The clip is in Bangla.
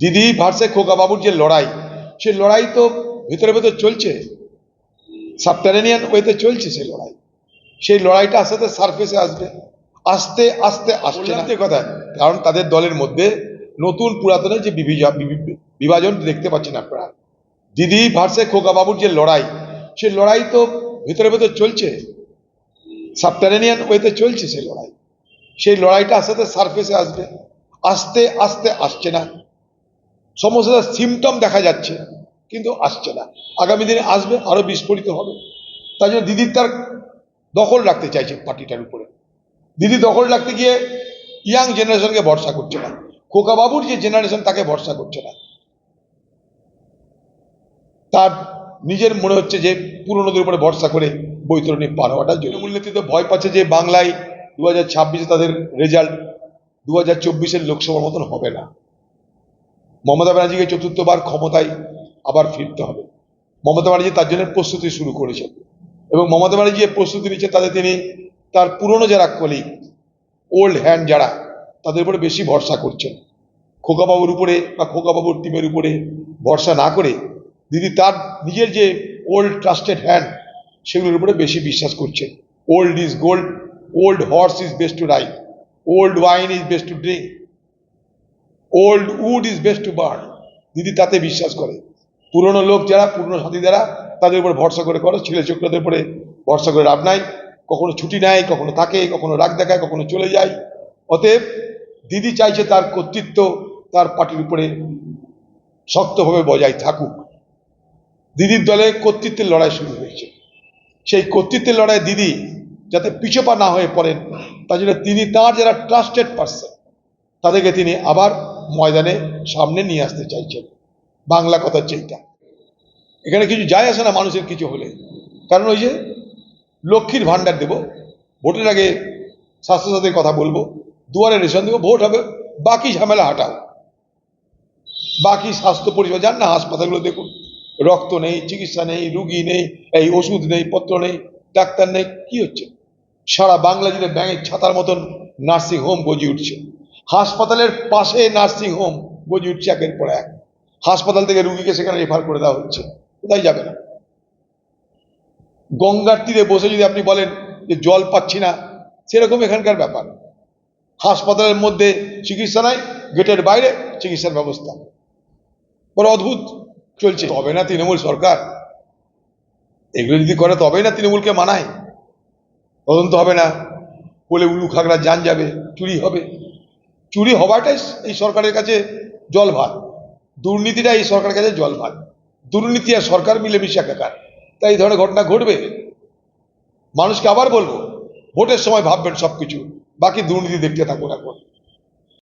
দিদি ভার্সে খোকা বাবুর যে লড়াই, সে লড়াই তো ভেতরে ভেতর চলছে। সাবটারেনিয়ান ওয়েতে চলছে সেই লড়াই। সেই লড়াইটা আস্তে আস্তে সারফেসে আসবে। আস্তে আস্তে আসছে না। কথা, কারণ তাদের দলের মধ্যে নতুন পুরাতনের যে বিভাজন দেখতে পাচ্ছেন আপনারা। দিদি ভার্সে খোকা বাবুর যে লড়াই সেই লড়াই তো ভেতরে ভেতর চলছে। সাবটারেনিয়ান ওয়েতে চলছে সেই লড়াই। সেই লড়াইটা আস্তে আস্তে সারফেসে আসবে। আস্তে আস্তে আসছে না। সমস্ত সিমটম দেখা যাচ্ছে, কিন্তু আসছে না। আগামী দিনে আসবে, আরও বিস্ফোরিত হবে। তাই জন্য দিদির তার দখল রাখতে চাইছে পার্টিটার উপরে। দিদি দখল রাখতে গিয়ে ইয়াং জেনারেশনকে ভরসা করছে না। খোকা বাবুর যে জেনারেশন তাকে ভরসা করছে না। তার নিজের মনে হচ্ছে যে পুরনোদের উপরে ভরসা করে বৈতরণী পার হওয়াটা তৃণমূল নেতৃত্ব ভয় পাচ্ছে যে বাংলায় দু হাজার ছাব্বিশে তাদের রেজাল্ট দু হাজার চব্বিশের লোকসভার মতন হবে না। মমতা ব্যানার্জিকে চতুর্থবার ক্ষমতায় আবার ফিরতে হবে। মমতা ব্যানার্জি তার জন্য প্রস্তুতি শুরু করেছেন এবং মমতা ব্যানার্জি যে প্রস্তুতি নিচ্ছে তাতে তিনি তার পুরনো যারা কলিগ ওল্ড হ্যান্ড যারা, তাদের উপরে বেশি ভরসা করছেন। খোকাবাবুর উপরে বা খোকাবাবুর টিমের উপরে ভরসা না করে দিদি তার নিজের যে ওল্ড ট্রাস্টেড হ্যান্ড সেগুলোর উপরে বেশি বিশ্বাস করছেন। Old is gold old horse is best to ride old wine is best to drink old wood is best to burn দিদি তাতে বিশ্বাস করে। পুরনো লোক যারা, পুরনো সাথী যারা, তাদের উপর ভরসা করে করো। ছেলে চক্রদের উপরে ভরসা করে লাভ নাই। কখনো ছুটি নেয়, কখনো থাকে, কখনো রাগ দেখায়, কখনো চলে যায়। অতএব দিদি চাইছে তার কর্তৃত্ব তার পার্টির উপরে শক্তভাবে বজায় থাকুক। দিদির দলে কর্তৃত্বের লড়াই শুরু হয়েছে। সেই কর্তৃত্বের লড়াই দিদি যাতে পিছপা না হয়ে পড়েন, তার জন্য তিনি তার যারা ট্রাস্টেড পার্সন তাদেরকে তিনি আবার ময়দানে সামনে নিয়ে আসতে চাইছেন। বাংলা কথার চেইটা এখানে কিছু যায় আসে না মানুষের কিছু হলে। কারণ ওই যে লক্ষ্মীর ভাণ্ডার দেব, ভোটের আগে স্বাস্থ্যসাথীর কথা বলব, দুয়ারে রেশন দেবো, ভোট হবে, বাকি ঝামেলা হাঁটাও। বাকি স্বাস্থ্য পরিষেবা যান না, হাসপাতালগুলো দেখুন। রক্ত নেই, চিকিৎসা নেই, রুগী নেই, এই ওষুধ নেই, পত্র নেই, ডাক্তার নেই, কি হচ্ছে? সারা বাংলা জুড়ে ব্যাঙের ছাতার মতন নার্সিং হোম গজিয়ে উঠছে। হাসপাতালের পাশে নার্সিং হোম, গজিয়ে উঠছে একের পর এক। হাসপাতাল থেকে রুগীকে সেখানে রেফার করে দেওয়া হচ্ছে। কোথায় যাবে না? গঙ্গার তীরে বসে যদি আপনি বলেন যে জল পাচ্ছি না, সেরকম এখানকার ব্যাপার। হাসপাতালের মধ্যে চিকিৎসা নাই, গেটের বাইরে চিকিৎসার ব্যবস্থা। বড় অদ্ভুত চলছে। তবে না তৃণমূল সরকার? এগুলো যদি করে, তবেই না তৃণমূলকে মানায়। তদন্ত হবে না। বলে উলু খাগড়া যান যাবে, চুরি হবে। চুরি হওয়াটাই এই সরকারের কাছে জল ভাত। দুর্নীতিটা এই সরকারের কাছে জল ভাত। দুর্নীতি আর সরকার মিলেমিশে একাকার তাই এই ধরনের ঘটনা ঘটবে। মানুষকে আবার বলব, ভোটের সময় ভাববেন সব কিছু বাকি দুর্নীতি দেখতে থাকুন এখন।